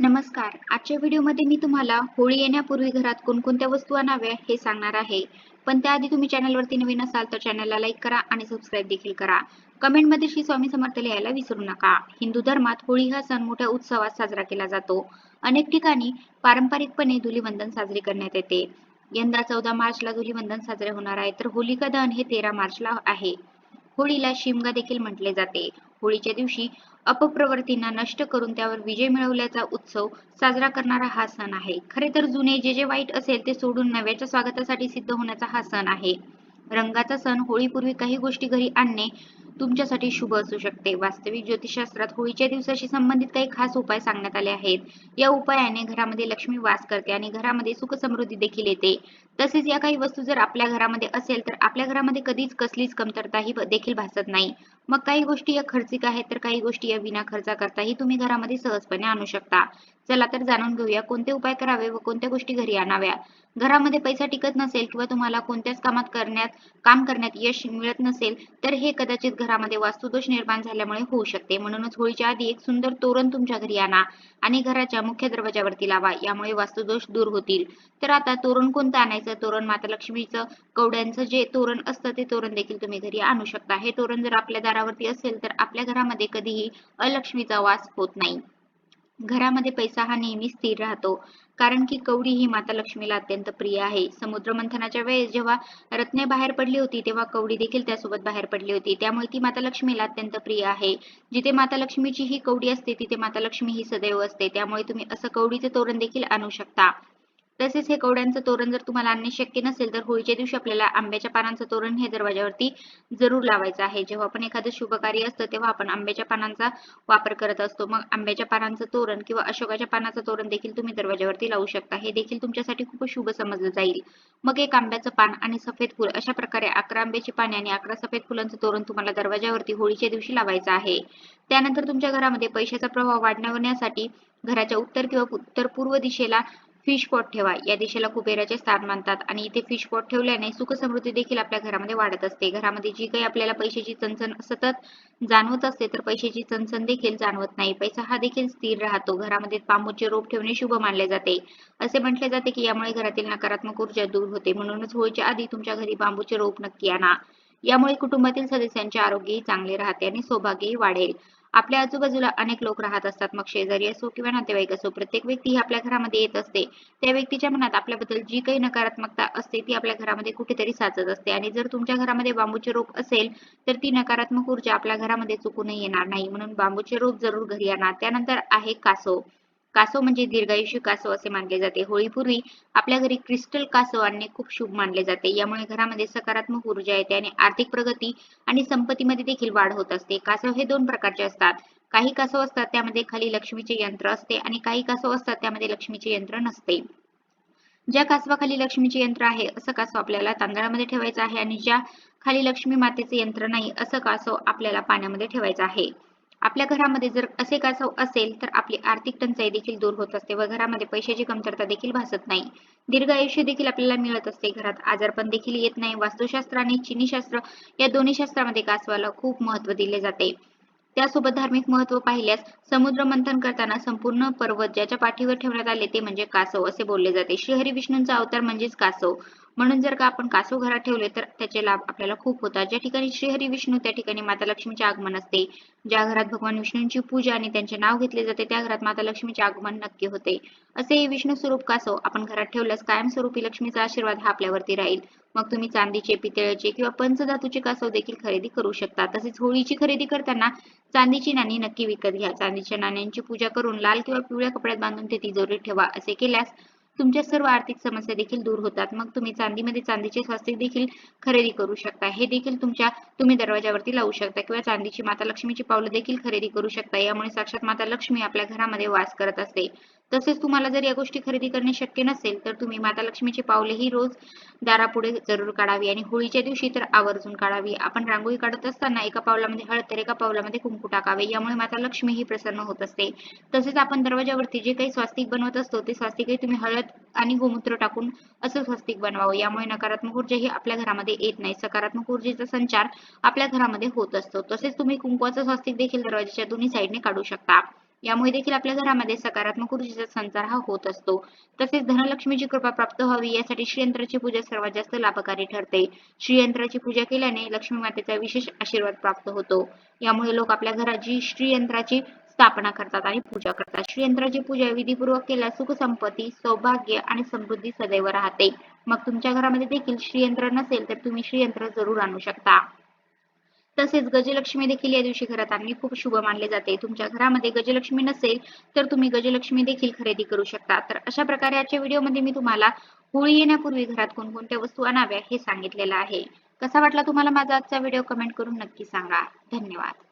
नमस्कार. आजच्या व्हिडिओमध्ये मी तुम्हाला होळी येण्यापूर्वी घरात कोणकोणत्या वस्तू आणाव्या हे सांगणार आहे. पण त्याआधी तुम्ही चॅनलवरती नवीन असाल तर चॅनलला लाईक करा आणि सबस्क्राईब देखील करा. कमेंटमध्ये श्री स्वामी समर्थ लिहायला विसरू नका. हिंदू धर्मात होळी हा सण मोठ्या उत्सवात साजरा केला जातो. अनेक ठिकाणी पारंपरिकपणे धुलीवंदन साजरे करण्यात येते. यंदा चौदा मार्चला धुलीवंदन साजरे होणार आहे तर होलिका दहन हे तेरा मार्चला आहे. होळीला शिमगा देखील म्हटले जाते. होळीच्या दिवशी अपप्रवृत्तींना नष्ट करून त्यावर विजय मिळवल्याचा उत्सव साजरा करणारा हा सण आहे. खरे तर जुने जे जे वाईट असेल ते सोडून नव्याच्या स्वागतासाठी सिद्ध होण्याचा हा सण आहे. रंगाचा सण होळीपूर्वी काही गोष्टी घरी आणणे तुमच्यासाठी शुभ असू शकते. वास्तविक ज्योतिषशास्त्रात होळीच्या दिवसाशी संबंधित काही खास उपाय सांगण्यात आले आहेत. या उपायाने घरामध्ये लक्ष्मी वास करते आणि घरामध्ये सुख समृद्धी देखील येते. तसेच या काही वस्तू जर आपल्या घरामध्ये असेल तर आपल्या घरामध्ये कधीच कसलीच कमतरताही देखील भासत नाही. मग काही गोष्टी या खर्चिक आहेत तर काही गोष्टी या विना खर्चा करताही तुम्ही घरामध्ये सहजपणे आणू शकता. चला तर जाणून घेऊया कोणते उपाय करावे व कोणत्या गोष्टी घरी आणाव्या. घरामध्ये पैसा टिकत नसेल किंवा तुम्हाला कोणत्याच कामात करण्यात काम करण्यात यश मिळत नसेल तर हे कदाचित घरामध्ये वास्तुदोष निर्माण झाल्यामुळे होऊ शकते. म्हणूनच होळीच्या आधी एक सुंदर तोरण तुमच्या घरी आणा आणि घराच्या मुख्य दरवाजावरती लावा. यामुळे वास्तुदोष दूर होतील. तर आता तोरण कोणतं आणायचं? तोरण माता लक्ष्मीचं कवड्यांचं जे तोरण असतं ते तोरण देखील तुम्ही घरी आणू शकता. हे तोरण जर आपल्या दारावरती असेल तर आपल्या घरामध्ये कधीही अलक्ष्मीचा वास होत नाही. घरामध्ये पैसा हा नेहमी स्थिर राहतो. कारण की कवडी ही माता लक्ष्मीला अत्यंत प्रिय आहे. समुद्र मंथनाच्या वेळेस जेव्हा रत्ने बाहेर पडली होती तेव्हा कवडी देखील त्यासोबत बाहेर पडली होती. त्यामुळे ती माता लक्ष्मीला अत्यंत प्रिय आहे. जिथे माता लक्ष्मीची ही कवडी असते तिथे माता लक्ष्मी ही सदैव असते. त्यामुळे तुम्ही असं कवडीचे तोरण देखील आणू शकता. तसेच हे कवड्यांचं तोरण जर तुम्हाला आणणे शक्य नसेल तर होळीच्या दिवशी आपल्याला आंब्याच्या पानांचं तोरण हे दरवाजावरती जरूर लावायचं आहे. जेव्हा आपण एखादं शुभ कार्य असतं तेव्हा आपण आंब्याच्या पानांचा वापर करत असतो. मग आंब्याच्या पानांचं तोरण किंवा अशोकाच्या पानाचं तोरण देखील तुम्ही दरवाजावरती लावू शकता. हे देखील तुमच्यासाठी खूप शुभ समजलं जाईल. मग एक आंब्याचं पान आणि सफेद फुल अशा प्रकारे अकरा आंब्याची पाने आणि अकरा सफेद फुलांचं तोरण तुम्हाला दरवाजावरती होळीच्या दिवशी लावायचं आहे. त्यानंतर तुमच्या घरामध्ये पैशाचा प्रभाव वाढण्यासाठी घराच्या उत्तर किंवा उत्तर पूर्व दिशेला फिश पॉट ठेवा. या दिशेला कुबेराचे स्थान मानतात आणि इथे फिश पॉट ठेवल्याने सुख समृद्धी देखील आपल्या घरामध्ये वाढत असते. घरामध्ये जी काही आपल्याला पैशाची चणचण सतत जाणवत असते तर पैशाची चणचण देखील जाणवत नाही. पैसा हा देखील स्थिर राहतो. घरामध्ये बांबूचे रोप ठेवणे शुभ मानले जाते. असे म्हटले जाते की यामुळे घरातील नकारात्मक ऊर्जा दूर होते. म्हणूनच होळीच्या आधी तुमच्या घरी बांबूचे रोप नक्की आणा. यामुळे कुटुंबातील सदस्यांचे आरोग्यही चांगले राहते आणि सौभाग्यही वाढेल. आपल्या आजूबाजूला अनेक लोक राहत असतात. मग शेजारी असो किंवा नातेवाईक असो प्रत्येक व्यक्ती ही आपल्या घरामध्ये येत असते. त्या व्यक्तीच्या मनात आपल्याबद्दल जी काही नकारात्मकता असते ती आपल्या घरामध्ये कुठेतरी साचत असते. आणि जर तुमच्या घरामध्ये बांबूचे रोप असेल तर ती नकारात्मक ऊर्जा आपल्या घरामध्ये चुकूनही येणार नाही. म्हणून बांबूचे रोप जरूर घरी आणा. त्यानंतर आहे कासव. कासव म्हणजे दीर्घायुष्य कासव असे मानले जाते. होळीपूर्वी आपल्या घरी क्रिस्टल कासव आणणे खूप शुभ मानले जाते. यामुळे घरामध्ये सकारात्मक ऊर्जा येते आणि आर्थिक प्रगती आणि संपत्तीमध्ये देखील वाढ होत असते. कासव हे दोन प्रकारचे असतात. काही कासव असतात त्यामध्ये खाली लक्ष्मीचे यंत्र असते आणि काही कासव असतात त्यामध्ये लक्ष्मीचे यंत्र नसते. ज्या कासवाखाली लक्ष्मीचे यंत्र आहे असं कासव आपल्याला तांदळामध्ये ठेवायचं आहे आणि ज्या खाली लक्ष्मी मातेचे यंत्र नाही असं कासव आपल्याला पाण्यामध्ये ठेवायचं आहे. आपल्या घरामध्ये जर असे कासव असेल तर आपली आर्थिक टंचाई देखील दूर होत असते. व घरामध्ये पैशाची कमतरता देखील भासत नाही. दीर्घ आयुष्य देखील आपल्याला मिळत असते. घरात आजारपण देखील येत नाही. वास्तुशास्त्र आणि चिनी शास्त्र या दोन्ही शास्त्रामध्ये कासवाला खूप महत्त्व दिले जाते. त्यासोबत धार्मिक महत्त्व पाहिल्यास समुद्र मंथन करताना संपूर्ण पर्वत ज्याच्या पाठीवर ठेवण्यात आले ते म्हणजे कासव असे बोलले जाते. श्रीहरी विष्णूंचा अवतार म्हणजेच कासव. म्हणून जर का आपण कासव घरात ठेवले तर त्याचे लाभ आपल्याला खूप होतात. ज्या ठिकाणी श्रीहरी विष्णू त्या ठिकाणी माता लक्ष्मीचे आगमन असते. ज्या घरात भगवान विष्णूंची पूजा आणि त्यांचे नाव घेतले जाते त्या घरात माता लक्ष्मीचे आगमन नक्की होते. असे हे विष्णू स्वरूप कासव आपण घरात ठेवल्यास कायमस्वरूपी लक्ष्मीचा आशीर्वाद हा आपल्यावरती राहील. मग तुम्ही चांदीचे पितळचे किंवा पंचधातूचे कासव देखील खरेदी करू शकता. तसेच होळीची खरेदी करताना चांदीची नाणी नक्की विकत घ्या. चांदीच्या नाण्यांची पूजा करून लाल किंवा पिवळ्या कपड्यात बांधून ते तिजोरीत ठेवा. असे केल्यास तुमच्या सर्व आर्थिक समस्या देखील दूर होतात. मग तुम्ही चांदीमध्ये चांदीचे स्वास्तिक देखील खरेदी करू शकता. हे देखील तुमच्या तुम्ही दरवाजावरती लावू शकता किंवा चांदीची माता लक्ष्मीची पावलं देखील खरेदी करू शकता. यामुळे साक्षात माता लक्ष्मी आपल्या घरामध्ये वास करत असते. तसेच तुम्हाला जर या गोष्टी खरेदी करणे शक्य नसेल तर तुम्ही माता लक्ष्मीची पावलेही रोज दारापुढे जरूर काढावी आणि होळीच्या दिवशी तर आवर्जून काढावी. आपण रांगोळी काढत असताना एका पावलामध्ये हळद तर एका पावलामध्ये कुंकू टाकावे. यामुळे माता लक्ष्मी ही प्रसन्न होत असते. तसेच आपण दरवाजावरती जे काही स्वास्तिक बनवत असतो ते स्वास्तिकही तुम्ही हळद आणि गोमूत्र टाकून असं स्वस्तिक बनवावं. यामुळे नकारात्मक ऊर्जा ही आपल्या घरामध्ये येत नाही. सकारात्मक ऊर्जेचा संचार आपल्या घरामध्ये होत असतो. तसेच तुम्ही कुंकवाचं स्वस्तिक देखील दरवाजाच्या दोन्ही साईडने काढू शकता. यामुळे देखील आपल्या घरामध्ये सकारात्मक ऊर्जेचा संचार हा होत असतो. तसेच धनलक्ष्मीची कृपा प्राप्त व्हावी यासाठी श्रीयंत्राची पूजा सर्वात जास्त लाभकारी ठरते. श्रीयंत्राची पूजा केल्याने लक्ष्मी मातेचा विशेष आशीर्वाद प्राप्त होतो. यामुळे लोक आपल्या घराची श्रीयंत्राची स्थापना करतात आणि पूजा करतात. श्रीयंत्राची पूजा विधीपूर्वक केल्यास सुख संपत्ती सौभाग्य आणि समृद्धी सदैव राहते. मग तुमच्या घरामध्ये देखील श्रीयंत्र नसेल तर तुम्ही श्रीयंत्र जरूर आणू शकता. तसेच गजलक्ष्मी देखील या दिवशी घरात आणणे खूप शुभ मानले जाते. तुमच्या घरामध्ये गजलक्ष्मी नसेल तर तुम्ही गजलक्ष्मी देखील खरेदी करू शकता. तर अशा प्रकारे आजच्या व्हिडिओमध्ये मी तुम्हाला होळी येण्यापूर्वी घरात कोणकोणत्या वस्तू आणाव्या हे सांगितलेलं आहे. कसा वाटला तुम्हाला माझा आजचा व्हिडिओ कमेंट करून नक्की सांगा. धन्यवाद.